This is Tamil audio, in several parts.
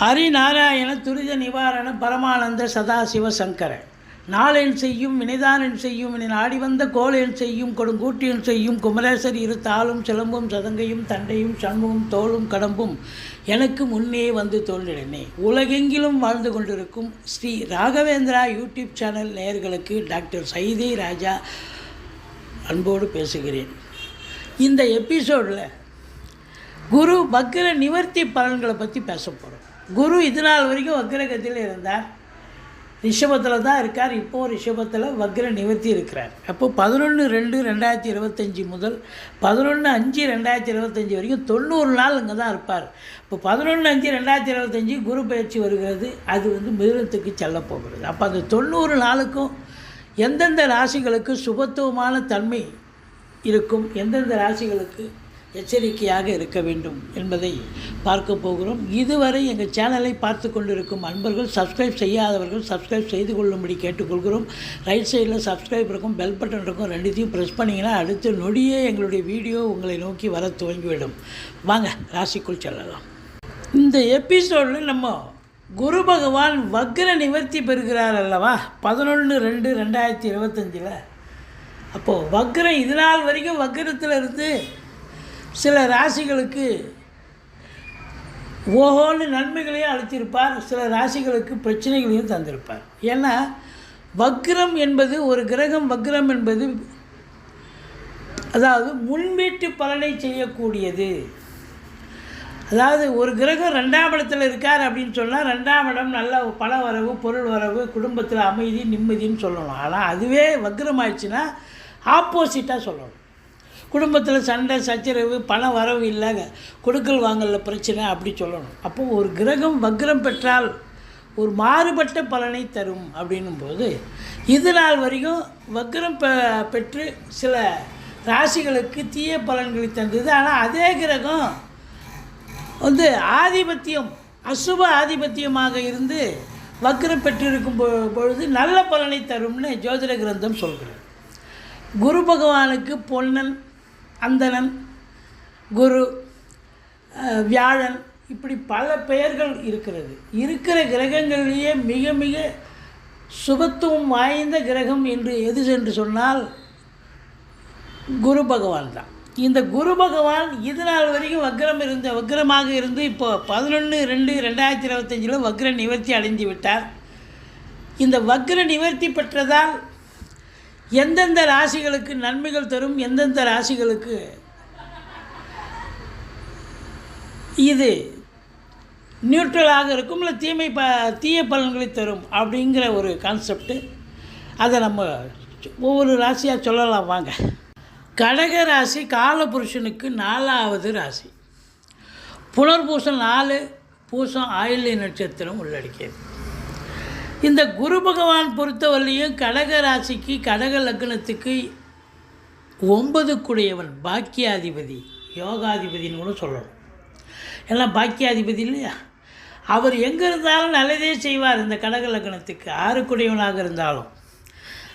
ஹரிநாராயண துரித நிவாரண பரமானந்த சதாசிவ சங்கர. நாளென் செய்யும் வினைதானன் செய்யும் என நாடி வந்த கோளென் செய்யும் கொடுங்கூட்டியன் செய்யும் குமரேசர் இரு தாளும் சிலம்பும் சதங்கையும் தண்டையும் சண்முகம் தோளும் கடம்பும் எனக்கு முன்னே வந்து தோன்றினே உலகெங்கிலும் வாழ்ந்து கொண்டிருக்கும் ஸ்ரீ ராகவேந்திரா யூடியூப் சேனல் நேயர்களுக்கு டாக்டர் சைதே ராஜா அன்போடு பேசுகிறேன். இந்த எபிசோடில் குரு பக்ர நிவர்த்தி பலன்களை பற்றி பேச போகிறோம் குரு இது நாள் வரைக்கும் வக்ரகத்தில் இருந்தார். ரிஷபத்தில் தான் இருக்கார். இப்போது ரிஷபத்தில் வக்ர நிவர்த்தி இருக்கிறார். அப்போ பதினொன்று ரெண்டு ரெண்டாயிரத்தி இருபத்தஞ்சி முதல் பதினொன்று அஞ்சு ரெண்டாயிரத்தி இருபத்தஞ்சி வரைக்கும் தொண்ணூறு நாள் இங்கே தான் இருப்பார். இப்போ பதினொன்று அஞ்சு ரெண்டாயிரத்தி இருபத்தஞ்சி குரு பயிற்சி வருகிறது. அது வந்து மிருகத்துக்கு செல்ல போகிறது. அப்போ அந்த தொண்ணூறு நாளுக்கும் எந்தெந்த ராசிகளுக்கு சுபத்துவமான தன்மை இருக்கும்? எந்தெந்த ராசிகளுக்கு எச்சரிக்கையாக இருக்க வேண்டும் என்பதை பார்க்க போகிறோம். இதுவரை எங்கள் சேனலை பார்த்து கொண்டிருக்கும் அன்பர்கள் சப்ஸ்கிரைப் செய்யாதவர்கள் சப்ஸ்கிரைப் செய்து கொள்ளும்படி கேட்டுக்கொள்கிறோம். ரைட் சைடில் சப்ஸ்கிரைப் இருக்கும் பெல் பட்டன் இருக்கும் ரெண்டுத்தையும் ப்ரெஸ் பண்ணிங்கன்னா அடுத்த நொடியே எங்களுடைய வீடியோ உங்களை நோக்கி வர துவங்கிவிடும். வாங்க ராசிக்குள் செல்லலாம். இந்த எபிசோடில் நம்ம குரு பகவான் வக்ர நிவர்த்தி பெறுகிறார் அல்லவா? பதினொன்று ரெண்டு ரெண்டாயிரத்தி இருபத்தஞ்சில். அப்போது வக்ரம் இது நாள் வரைக்கும் வக்ரத்தில் இருந்து சில ராசிகளுக்கு ஓஹோன்னு நன்மைகளையும் அளித்திருப்பார் சில ராசிகளுக்கு பிரச்சனைகளையும் தந்திருப்பார். ஏன்னா வக்ரம் என்பது ஒரு கிரகம் வக்ரம் என்பது அதாவது முன்வீட்டு பலனை செய்யக்கூடியது. அதாவது ஒரு கிரகம் ரெண்டாம் இடத்துல இருக்கார் அப்படின்னு சொன்னால் ரெண்டாம் இடம் நல்ல பண வரவு பொருள் வரவு குடும்பத்தில் அமைதி நிம்மதின்னு சொல்லணும். ஆனால் அதுவே வக்ரம் ஆயிடுச்சுன்னா ஆப்போசிட்டாக சொல்லணும். குடும்பத்தில் சண்டை சச்சரவு பணம் வரவு இல்லைங்க. கொடுக்கல் வாங்கல பிரச்சனை அப்படி சொல்லணும். அப்போ ஒரு கிரகம் வக்ரம் பெற்றால் ஒரு மாறுபட்ட பலனை தரும் அப்படின்னும் போது இது நாள் வரைக்கும் வக்ரம் பெ பெற்று சில ராசிகளுக்கு தீய பலன்களை தந்தது. ஆனால் அதே கிரகம் வந்து ஆதிபத்தியம் அசுப ஆதிபத்தியமாக இருந்து வக்ரம் பெற்றிருக்கும் பொழுது நல்ல பலனை தரும்னு ஜோதிட கிரந்தம் சொல்கிறது. குரு பகவானுக்கு பொன்னன் அந்தணன் குரு வியாழன் இப்படி பல பெயர்கள் இருக்கிறது. இருக்கிற கிரகங்களிலேயே மிக மிக சுபத்துவம் வாய்ந்த கிரகம் என்று எது என்று சொன்னால் குரு பகவான் தான். இந்த குரு பகவான் இது நாள் வரைக்கும் வக்ரம் இருந்த வக்ரமாக இருந்து இப்போ பதினொன்று ரெண்டு ரெண்டாயிரத்தி இருபத்தஞ்சில் வக்ர நிவர்த்தி அடைந்து விட்டார். இந்த வக்ர நிவர்த்தி பெற்றதால் எந்தெந்த ராசிகளுக்கு நன்மைகள் தரும் எந்தெந்த ராசிகளுக்கு? இது நியூட்ரலாக இருக்கும் இல்லை தீமை ப தீய பலன்களை தரும் அப்படிங்கிற ஒரு கான்செப்ட்டு அதை நம்ம ஒவ்வொரு ராசியாக சொல்லலாம் வாங்க. கடக ராசி காலபுருஷனுக்கு நாலாவது ராசி. புனர்பூசம் நாலு பூசம் ஆயுள்ய நட்சத்திரம் உள்ளடக்கியது. இந்த குரு பகவான் பொறுத்தவரையும் கடக ராசிக்கு கடக லக்னத்துக்கு ஒன்பதுக்குடையவன் பாக்கியாதிபதி யோகாதிபதின்னு கூட சொல்லணும். எல்லாம் பாக்கியாதிபதி இல்லையா? அவர் எங்கே இருந்தாலும் நல்லதே செய்வார் இந்த கடக லக்னத்துக்கு. ஆறுக்குடையவனாக இருந்தாலும்.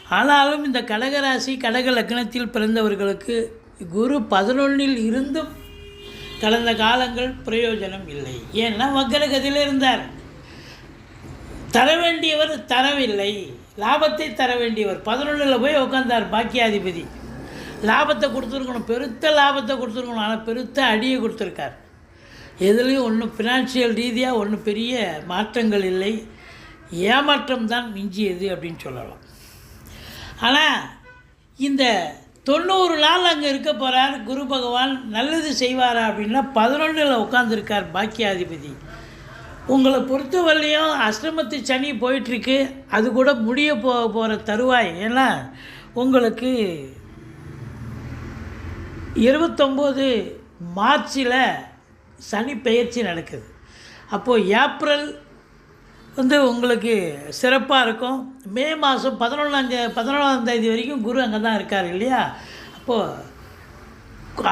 ஆனாலும் இந்த கடகராசி கடக லக்னத்தில் பிறந்தவர்களுக்கு குரு பதினொன்றில் இருந்தும் கடந்த காலங்கள் பிரயோஜனம் இல்லை. ஏன்னா வக்கரகதியில் இருந்தார். தர வேண்டியவர் தரவில்லை. லாபத்தை தர வேண்டியவர் பதினொன்றில் போய் உட்காந்தார் பாக்கியாதிபதி. லாபத்தை கொடுத்துருக்கணும். பெருத்த லாபத்தை கொடுத்துருக்கணும். ஆனால் பெருத்த அடியை கொடுத்துருக்கார். எதுலேயும் ஒன்றும் ஃபினான்ஷியல் ரீதியாக ஒன்றும் பெரிய மாற்றங்கள் இல்லை. ஏமாற்றம் தான் மிஞ்சியது அப்படின்னு சொல்லலாம். ஆனால் இந்த தொண்ணூறு நாள் அங்கே இருக்க போகிறார் குரு பகவான் நல்லது செய்வாரா அப்படின்னா பதினொன்றில் உட்காந்துருக்கார் பாக்கியாதிபதி. உங்களை பொறுத்தவரையும் அஷ்டமத்து சனி போயிட்டுருக்கு. அது கூட முடிய போ போகிற தருவாய். ஏன்னா உங்களுக்கு இருபத்தொம்போது மார்ச்சில் சனி பெயர்ச்சி நடக்குது. அப்போது ஏப்ரல் வந்து உங்களுக்கு சிறப்பாக இருக்கும். மே மாதம் பதினொன்றாங்க பதினொன்றாம் தேதி வரைக்கும் குரு அங்கே தான் இருக்கார் இல்லையா? அப்போது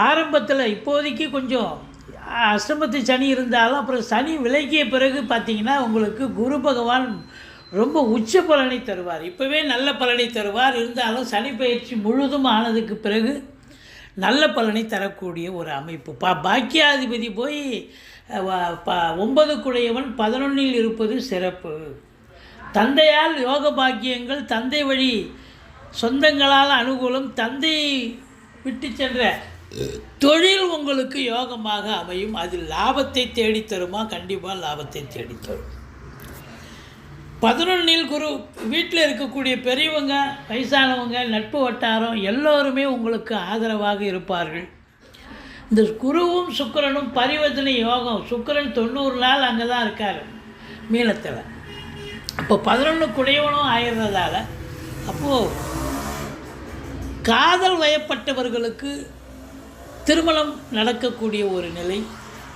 ஆரம்பத்தில் இப்போதைக்கு கொஞ்சம் அஷ்டமத்து சனி இருந்தாலும் அப்புறம் சனி விலகிய பிறகு பார்த்தீங்கன்னா உங்களுக்கு குரு பகவான் ரொம்ப உச்ச பலனை தருவார். இப்போவே நல்ல பலனை தருவார். இருந்தாலும் சனி பயிற்சி முழுதும் ஆனதுக்கு பிறகு நல்ல பலனை தரக்கூடிய ஒரு அமைப்பு. பா பாக்கியாதிபதி போய் ப- ஒன்பது குடையவன் பதினொன்னில் இருப்பது சிறப்பு. தந்தையால் யோக பாக்கியங்கள் தந்தை வழி சொந்தங்களால் அனுகூலம் தந்தை விட்டு சென்ற தொழில் உங்களுக்கு யோகமாக அமையும். அதில் லாபத்தை தேடித் தருமா? கண்டிப்பாக லாபத்தை தேடித் தரும். பதினொன்னில் குரு வீட்டில் இருக்கக்கூடிய பெரியவங்க வயசானவங்க நட்பு வட்டாரம் எல்லோருமே உங்களுக்கு ஆதரவாக இருப்பார்கள். இந்த குருவும் சுக்கரனும் பரிவர்த்தனை யோகம். சுக்கிரன் தொண்ணூறு நாள் அங்கே தான் இருக்கார் மீனத்தில். அப்போ பதினொன்று குடையவனும் ஆயிடுறதால அப்போது காதல் வயப்பட்டவர்களுக்கு திருமணம் நடக்கக்கூடிய ஒரு நிலை.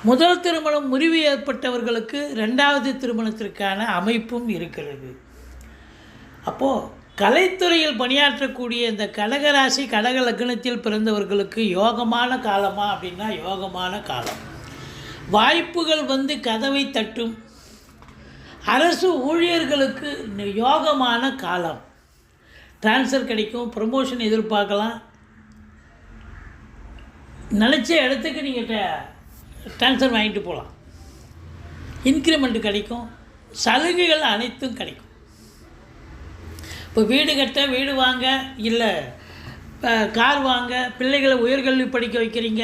முதல் திருமணம் முறிவு ஏற்பட்டவர்களுக்கு ரெண்டாவது திருமணத்திற்கான அமைப்பும் இருக்கிறது. அப்போது கலைத்துறையில் பணியாற்றக்கூடிய இந்த கடகராசி கடக லக்னத்தில் பிறந்தவர்களுக்கு யோகமான காலமா அப்படின்னா யோகமான காலம். வாய்ப்புகள் வந்து கதவை தட்டும். அரசு ஊழியர்களுக்கு யோகமான காலம். ட்ரான்ஸ்ஃபர் கிடைக்கும் ப்ரமோஷன் எதிர்பார்க்கலாம். நினச்ச இடத்துக்கு நீங்கள் ட்ரான்ஸ்ஃபர் வாங்கிட்டு போகலாம் இன்க்ரிமெண்ட் கிடைக்கும். சலுகைகள் அனைத்தும் கிடைக்கும். இப்போ வீடு கட்ட வீடு வாங்க இல்லை கார் வாங்க பிள்ளைகளை உயர்கல்வி படிக்க வைக்கிறீங்க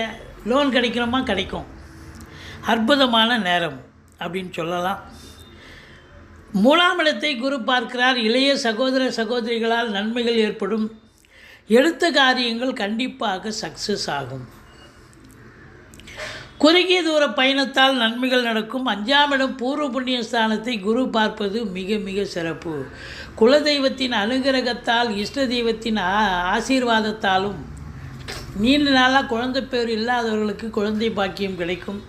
லோன் கிடைக்கிறோமா? கிடைக்கும். அற்புதமான நேரம் அப்படின்னு சொல்லலாம். மூணாம் இடத்தை குரு பார்க்கிறார். இளைய சகோதர சகோதரிகளால் நன்மைகள் ஏற்படும். எடுத்த காரியங்கள் கண்டிப்பாக சக்ஸஸ் ஆகும். குறுகிய தூர பயணத்தால் நன்மைகள் நடக்கும். அஞ்சாம் இடம் பூர்வ புண்ணிய ஸ்தானத்தை குரு பார்ப்பது மிக மிக சிறப்பு. குலதெய்வத்தின் அனுகிரகத்தால் இஷ்ட தெய்வத்தின் ஆ ஆசீர்வாதத்தாலும் நீண்ட நாளாக குழந்தை பேர் இல்லாதவர்களுக்கு குழந்தை பாக்கியம் கிடைக்கும்.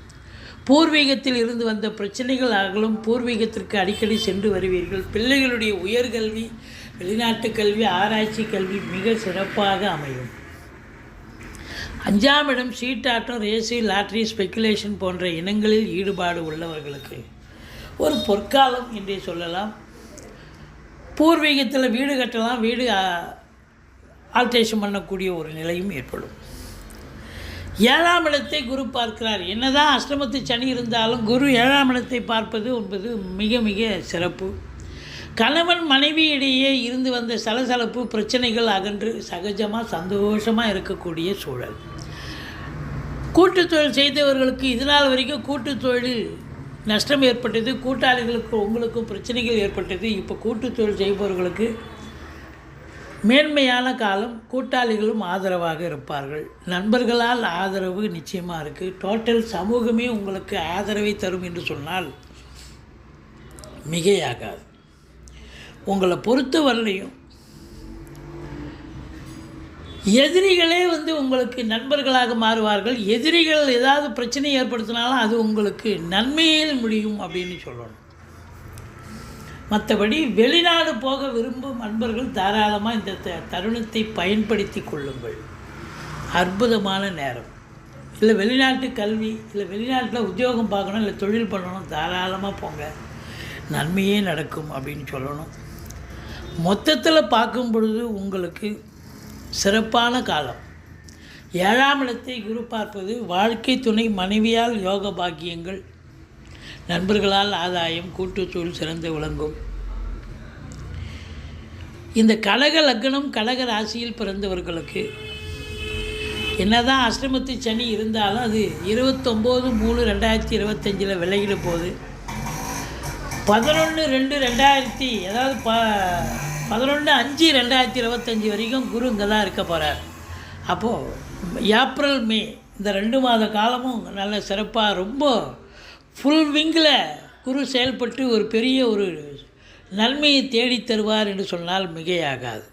பூர்வீகத்தில் இருந்து வந்த பிரச்சனைகள் அகலும். பூர்வீகத்திற்கு அடிக்கடி சென்று வருவீர்கள். பிள்ளைகளுடைய உயர்கல்வி வெளிநாட்டு கல்வி ஆராய்ச்சி கல்வி மிக சிறப்பாக அமையும். அஞ்சாம் இடம் சீட்டாட்டம் ரேசி லாட்ரி ஸ்பெக்குலேஷன் போன்ற இனங்களில் ஈடுபாடு உள்ளவர்களுக்கு. ஒரு பொற்காலம் என்றே சொல்லலாம். பூர்வீகத்தில் வீடு கட்டலாம் வீடு ஆல்ட்ரேஷன் பண்ணக்கூடிய ஒரு நிலையும் ஏற்படும். ஏழாம் இடத்தை குரு பார்க்கிறார். என்னதான் அஷ்டமத்து சனி இருந்தாலும் குரு ஏழாம் இடத்தை பார்ப்பது என்பது மிக மிக சிறப்பு. கணவன் மனைவி இடையே இருந்து வந்த சலசலப்பு பிரச்சனைகள் அகன்று சகஜமாக சந்தோஷமாக இருக்கக்கூடிய சூழல். கூட்டுத்தொழில் செய்தவர்களுக்கு இதனால் வரைக்கும் கூட்டுத்தொழில் நஷ்டம் ஏற்பட்டது கூட்டாளிகளுக்கு உங்களுக்கும் பிரச்சனைகள் ஏற்பட்டது. இப்போ கூட்டுத்தொழில் செய்பவர்களுக்கு மேன்மையான காலம் கூட்டாளிகளும் ஆதரவாக இருப்பார்கள். நண்பர்களால் ஆதரவு நிச்சயமாக இருக்குது டோட்டல் சமூகமே உங்களுக்கு ஆதரவை தரும் என்று சொன்னால் மிகையாகாது. உங்களை பொறுத்த வரலையும். எதிரிகளே வந்து உங்களுக்கு நண்பர்களாக மாறுவார்கள். எதிரிகள் ஏதாவது பிரச்சனை ஏற்படுத்தினாலும் அது உங்களுக்கு நன்மையில் முடியும் அப்படின்னு சொல்லணும். மற்றபடி வெளிநாடு போக விரும்பும் அன்பர்கள் தாராளமாக இந்த த- தருணத்தை பயன்படுத்தி கொள்ளுங்கள். அற்புதமான நேரம். இல்லை வெளிநாட்டு கல்வி இல்லை வெளிநாட்டில் உத்தியோகம் பார்க்கணும் இல்லை தொழில் பண்ணணும் தாராளமாக போங்க. நன்மையே நடக்கும் அப்படின்னு சொல்லணும். மொத்தத்தில் பார்க்கும் பொழுது உங்களுக்கு சிறப்பான காலம். ஏழாம் இடத்தை குரு பார்ப்பது வாழ்க்கை துணை மனைவியால் யோக பாக்கியங்கள் நண்பர்களால் ஆதாயம் கூட்டுச்சூழல் சிறந்து விளங்கும். இந்த கடக லக்னம் கடக ராசியில் பிறந்தவர்களுக்கு என்னதான் அஷ்டமத்து சனி இருந்தாலும் அது இருபத்தொம்போது மூணு ரெண்டாயிரத்தி இருபத்தஞ்சில் விலகிட போகுது. பதினொன்று ரெண்டு ரெண்டாயிரத்தி அதாவது ப பதினொன்று அஞ்சு ரெண்டாயிரத்தி இருபத்தஞ்சி வரைக்கும் குரு இங்கே தான் இருக்க போகிறார் அப்போது ஏப்ரல் மே இந்த ரெண்டு மாத காலமும் நல்ல சிறப்பாக ரொம்ப ஃபுல் விங்கில் குரு செயல்பட்டு ஒரு பெரிய ஒரு நன்மையை தேடித் தருவார் என்று சொன்னால் மிகையாகாது.